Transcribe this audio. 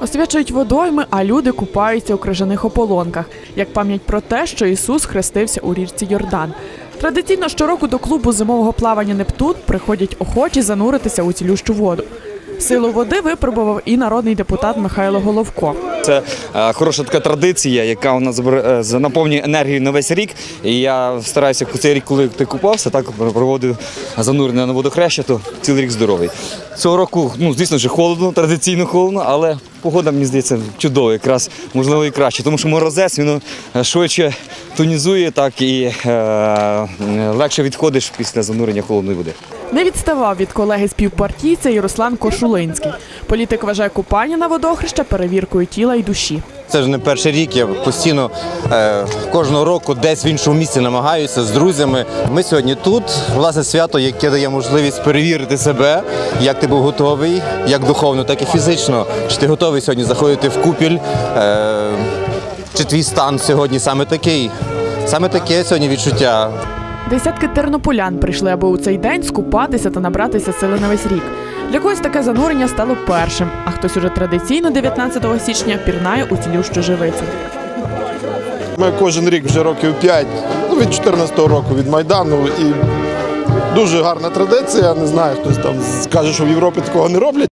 Освячують водойми, а люди купаються у крижаних ополонках, як пам'ять про те, що Ісус хрестився у річці Йордан. Традиційно щороку до клубу зимового плавання Нептун приходять охочі зануритися у цілющу воду. Силу води випробував і народний депутат Михайло Головко. Це е, хороша така традиція, яка у нас е, наповнює енергію на весь рік. І я стараюся цей рік, коли ти купався, так проводив занурення на водохреща, то цілий рік здоровий. Цього року, ну звісно ж, холодно, традиційно холодно, але погода мені здається чудова, якраз можливо і краще, тому що морозець він е, швидше тонізує, так і е, легше відходиш після занурення холодної води. Не відставав від колеги співпартійця і Руслан Кошулинський. Політик вважає купання на водохреща перевіркою тіла і душі. Це ж не перший рік. Я постійно е, кожного року десь в іншому місці намагаюся з друзями. Ми сьогодні тут. Власне свято, яке дає можливість перевірити себе, як ти був готовий, як духовно, так і фізично. Чи ти готовий сьогодні заходити в купіль? Е, чи твій стан сьогодні саме такий? Саме таке сьогодні відчуття. Десятки тернополян прийшли, аби у цей день скупатися та набратися сили на весь рік. Для когось таке занурення стало першим, а хтось уже традиційно 19 січня пірнає у цілющу живицю. Ми кожен рік вже років 5, ну, від 14-го року від Майдану. І дуже гарна традиція. Не знаю, хтось там скаже, що в Європі такого не роблять.